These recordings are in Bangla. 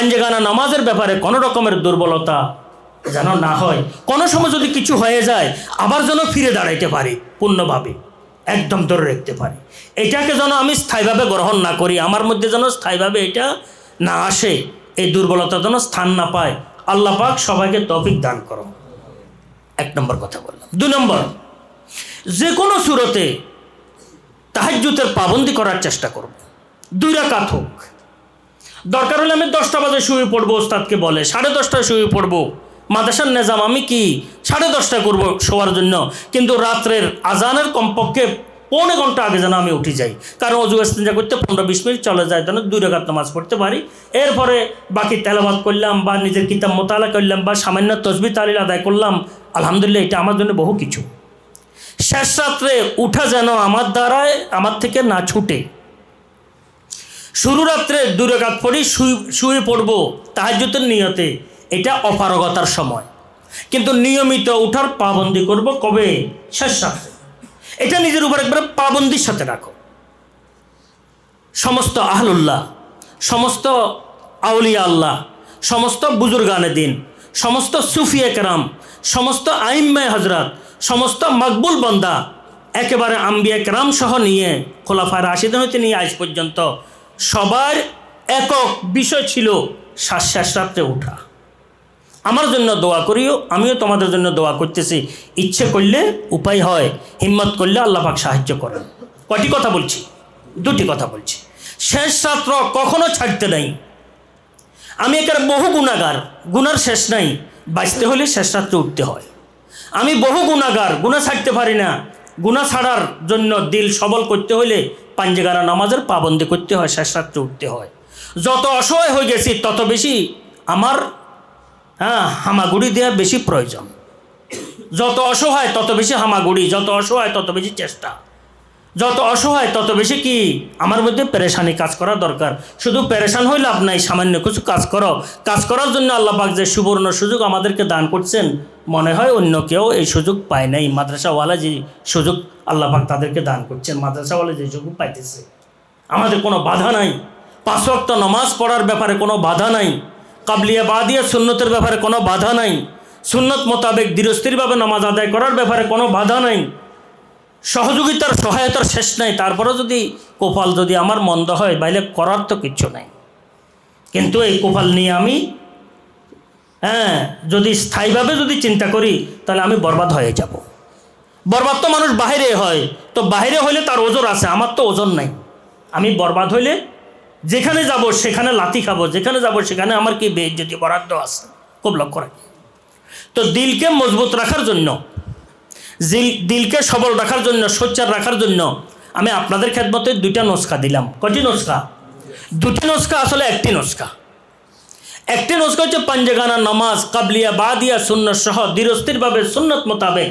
পাঞ্জেগানা নামাজের ব্যাপারে কোনো রকমের দুর্বলতা যেন না হয়। কোনো সময় যদি কিছু হয়ে যায়, আবার যেন ফিরে দাঁড়াইতে পারি, পূর্ণভাবে, একদম ধরে রাখতে পারি। এটাকে যেন আমি স্থায়ীভাবে গ্রহণ না করি, আমার মধ্যে যেন স্থায়ীভাবে এটা না আসে, এই দুর্বলতা যেন স্থান না পায়। আল্লাহ পাক সবাইকে তফিক দান করো। এক নম্বর কথা বললাম। দু নম্বর, যে কোনো সুরতে তাহাজ্জুতের পাবন্দি করার চেষ্টা করব। দুই রাকাত হোক দরকার হলে আমি দশটা বাজে শুয়ে পড়ব, ওস্তাদকে বলে। সাড়ে দশটায় শুয়ে পড়ব। মাদ্রাসার নেজাম, আমি কি? সাড়ে দশটা করব শোয়ার জন্য। কিন্তু রাত্রের আজানের কমপক্ষে পৌনে ঘণ্টা আগে যেন আমি উঠে যাই। কারণ অজু ইস্তেঞ্জা করতে পনেরো বিশ মিনিট চলে যায়, যেন দুই রেখাত নামাজ পড়তে পারি। এরপরে বাকি তেলাবাদ করলাম বা নিজের কিতাব মোতালা করলাম বা সামান্য তসবি তালিল আদায় করলাম। আলহামদুলিল্লাহ, এটা আমার জন্য বহু কিছু। শেষ রাত্রে উঠা যেন আমার দ্বারায়, আমার থেকে না ছুটে। শুরু রাত্রে দুরেকাত পড়ি শুয়ে পড়ব তাহাজ্যতের নিয়তে। এটা অপারগতার সময়। কিন্তু নিয়মিত উঠার পাবন্দি করব কবে? শেষ রাত্রে। এটা নিজের উপর একবার পাবন্দির সাথে রাখো। সমস্ত আহলুল্লাহ, সমস্ত আউলিয়া আল্লাহ, সমস্ত বুজুর্গানে দিন, সমস্ত সুফি একরাম সমস্ত আইম্মায় হজরত সমস্ত মকবুল বন্দা, একেবারে আম্বিয়া একরাম সহ নিয়ে খোলাফায় রাশিদ হইতে নিয়ে আজ পর্যন্ত সবার একক বিষয় ছিল শ্বাস রাত্রে ওঠা। আমার জন্য দোয়া করিও, আমিও তোমাদের জন্য দোয়া করতেছি। ইচ্ছে করলে উপায় হয়, হিম্মত করলে আল্লাহ পাক সাহায্য করেন। কটি কথা বলছি? দুটি কথা বলছি। শেষ ছাত্র কখনো ছাড়তে নাই। আমি একার বহু গুণাগার গুনার শেষ নাই। বাঁচতে হলে শেষ রাত্রে উঠতে হয়। আমি বহু গুণাগার, গুণা ছাড়তে পারি না। গুণা ছাড়ার জন্য দিল সবল করতে হলে পাঞ্জেগারা নামাজের পাবন্দি করতে হয় শেষ রাত্রে উঠতে হয়। যত অসহায় হয়ে গেছি, তত বেশি আমার হ্যাঁ হামাগুড়ি দেওয়া বেশি প্রয়োজন। যত অসহায়, তত বেশি হামাগুড়ি, যত অসহায়, তত বেশি চেষ্টা। যত অসহায়, তত বেশি কি, আমার মধ্যে পেরেশানি কাজ করা দরকার। শুধু পেরেশান লাভ নাই, সামান্য কিছু কাজ করো। কাজ করার জন্য আল্লাহ পাক যে সুবর্ণ সুযোগ আমাদেরকে দান করছেন, মনে হয় অন্য কেউ এই সুযোগ পায় নাই। মাদ্রাসাওয়ালা যে সুযোগ আল্লাহ পাক তাদেরকে দান করছেন। মাদ্রাসাওয়ালা যে সুযোগ পাইতেছে, আমাদের কোনো বাধা নাই। পাঁচ ওয়াক্ত নামাজ পড়ার ব্যাপারে কোনো বাধা নাই। কাবলিয়া বাদিয়া সুন্নতের ব্যাপারে কোনো বাধা নাই। সুন্নত মোতাবেক দৃঢ়স্থিরভাবে নামাজ আদায় করার ব্যাপারে কোনো বাধা নাই। সহযোগিতার সহায়তার শেষ নাই। তারপরেও যদি কোপাল যদি আমার মন্দ হয়, বাইলে করার তো কিচ্ছু নাই। কিন্তু এই কোপাল নিয়ে আমি হ্যাঁ যদি স্থায়ীভাবে যদি চিন্তা করি, তাহলে আমি বরবাদ হয়ে যাব। বরবাদ তো মানুষ বাইরে হয়, তো বাইরে হইলে তার ওজন আছে, আমার তো ওজন নাই। আমি বরবাদ হইলে যেখানে যাব সেখানে লাথি খাব, যেখানে যাব সেখানে আমার কি বেদ যদি বরাদ্দ আছে? খুব লক্ষ্য রাখি। তো দিলকে মজবুত রাখার জন্য দিলকে সবল রাখার জন্য, সোচ্চার রাখার জন্য আমি আপনাদের খেদমতে দুইটা নস্কা দিলাম। কটি নস্কা? দুটি নস্কা আসলে একটি নস্কা। একটি নস্কা হচ্ছে পাঞ্জেগানা নামাজ, কাবলিয়া বাদিয়া সুন্নত সহ দৃঢ়স্থিরভাবে সুন্নত মোতাবেক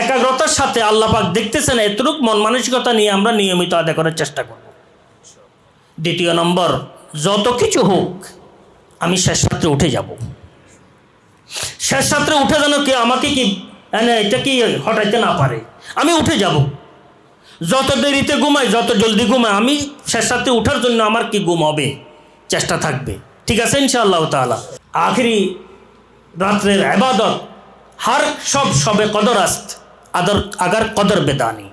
একাগ্রতার সাথে আল্লাপাক দেখতেছেন এতটুক মন মানসিকতা নিয়ে আমরা নিয়মিত আদায় করার চেষ্টা করব। দ্বিতীয় নম্বর, যত কিছু হোক, আমি শেষ রাত্রে উঠে যাব। শেষ রাত্রে উঠে যেন কি আমাকে কি এটা কি হটাইতে না পারে, আমি উঠে যাব। যত দেরিতে ঘুমাই, যত জলদি ঘুমাই, আমি শেষ রাত্রে উঠার জন্য আমার কি ঘুম হবে? চেষ্টা থাকবে। ঠিক আছে ইনশাআল্লাহ তাআলা। আখেরি রাত্রের আবাদত হার সব সবে কদর আস্ত। আদর, আগার কদর বেদানি।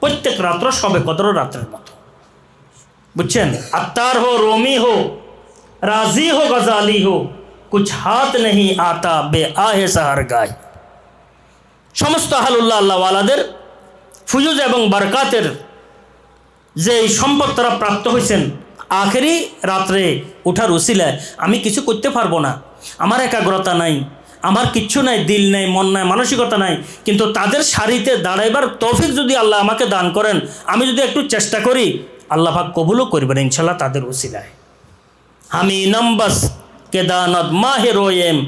প্রত্যেক রাত্র সবে কদর রাত্রের মতো। বুঝছেন? আত্মার হো, রোমি হো, রাজি হো, গজালি হো, কুছ হাত নেই আতা বে আহে সাহার গায়। সমস্ত আহালুল্লাহ আল্লাহওয়ালাদের ফুজুজ এবং বারকাতের যে এই সম্পদ তারা প্রাপ্ত হয়েছেন আখেরি রাত্রে ওঠার উসিলায় আমি কিছু করতে পারব না। আমার একাগ্রতা নাই। আমার কিচ্ছু নাই, দিল নাই, মন নাই, মানসিকতা নাই, কিন্তু তাদের সারিতে দাঁড়াইবার তৌফিক যদি আল্লাহ আমাকে দান করেন, আমি যদি একটু চেষ্টা করি, আল্লাহ পাক কবুলও করবেন, ইনশাল্লাহ তাদের উসিলায়। আমি নম্বস কেদানত মাহে রোয়েম,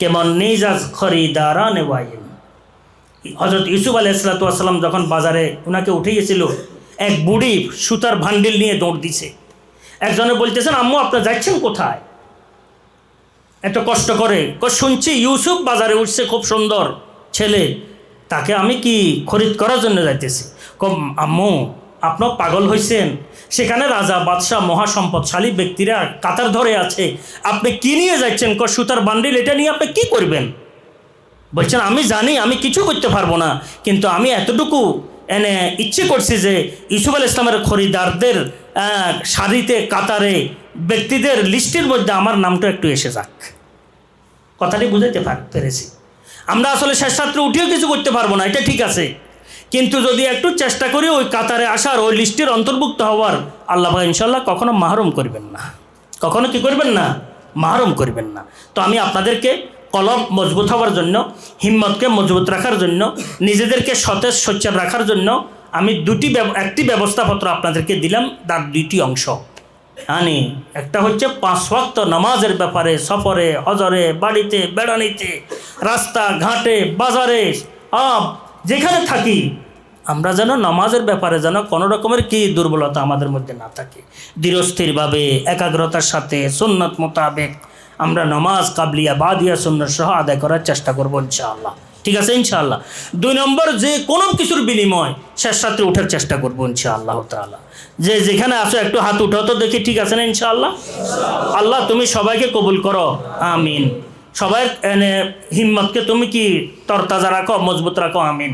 কেমন নিজাজ খরিদারান ওয়াইম। হজরত ইউসুফ আলাহ ইসলাতাম যখন বাজারে ওনাকে উঠে গেছিল এক বুড়ি সুতার ভান্ডিল নিয়ে দৌড় দিছে। একজনে বলতেছেন, আম্মু, আপনার যাচ্ছেন কোথায়? এত কষ্ট করে। শুনছি ইউসুফ বাজারে উঠছে খুব সুন্দর ছেলে। তাকে আমি কি খরিদ করার জন্য যাইতেছি? কম আম্মু আপনার পাগল হয়েছেন সেখানে রাজা, বাদশাহ, মহাসম্পদশালী ব্যক্তিরা কাতার ধরে আছে। আপনি কি নিয়ে যাচ্ছেন ক, সুতার বান্ডিল, এটা নিয়ে আপনি কি করবেন? বলছেন, আমি জানি, আমি কিছু করতে পারব না। কিন্তু আমি এতটুকু এনে ইচ্ছে করছি যে ইসুফ আল ইসলামের খরিদারদের সারিতে কাতারে ব্যক্তিদের লিস্টের মধ্যে আমার নামটা একটু এসে যাক। কথাটি বুঝাইতে পার পেরেছি। আমরা আসলে শেষ উঠেও কিছু করতে পারব না, এটা ঠিক আছে। কিন্তু যদি একটু চেষ্টা করি ওই কাতারে আসার, ওই লিস্টের অন্তর্ভুক্ত হওয়ার, আল্লাহ ইনশাল্লাহ কখনো মাহরুম করবেন না। কখনো কি করবেন না? মাহরুম করবেন না। তো আমি আপনাদেরকে কলম মজবুত হওয়ার জন্য, হিম্মতকে মজবুত রাখার জন্য, নিজেদেরকে সতেজ সোচ্চার রাখার জন্য আমি দুটি একটি ব্যবস্থাপত্র আপনাদেরকে দিলাম, তার দুইটি অংশ। আনি, একটা হচ্ছে পাঁচ ওয়াক্ত নামাজের ব্যাপারে, সফরে, হজরে, বাড়িতে, বেড়ানিতে, রাস্তা, ঘাটে, বাজারে আপ যেখানে থাকি, আমরা যেন নামাজের ব্যাপারে যেন কোনো রকমের কি দুর্বলতা আমাদের মধ্যে না থাকে। ধীরস্থিরভাবে একাগ্রতার সাথে, সুন্নত মোতাবেক আমরা নামাজ কাবলিয়া বাদিয়া সুন্নত সহ আদায় করার চেষ্টা করব ইনশাআল্লাহ। ঠিক আছে ইনশাআল্লাহ? দুই নম্বর, যে কোনো কিছুর বিনিময় শেষ সাথে ওঠার চেষ্টা করব ইনশাআল্লাহ তাআলা। যে যেখানে আসো একটু হাত উঠাও তো দেখি ঠিক আছে না ইনশাআল্লাহ? আল্লাহ, তুমি সবাইকে কবুল করো। আমিন। সবাই হিম্মতকে তুমি কি তরতাজা রাখো, মজবুত রাখো? আমিন।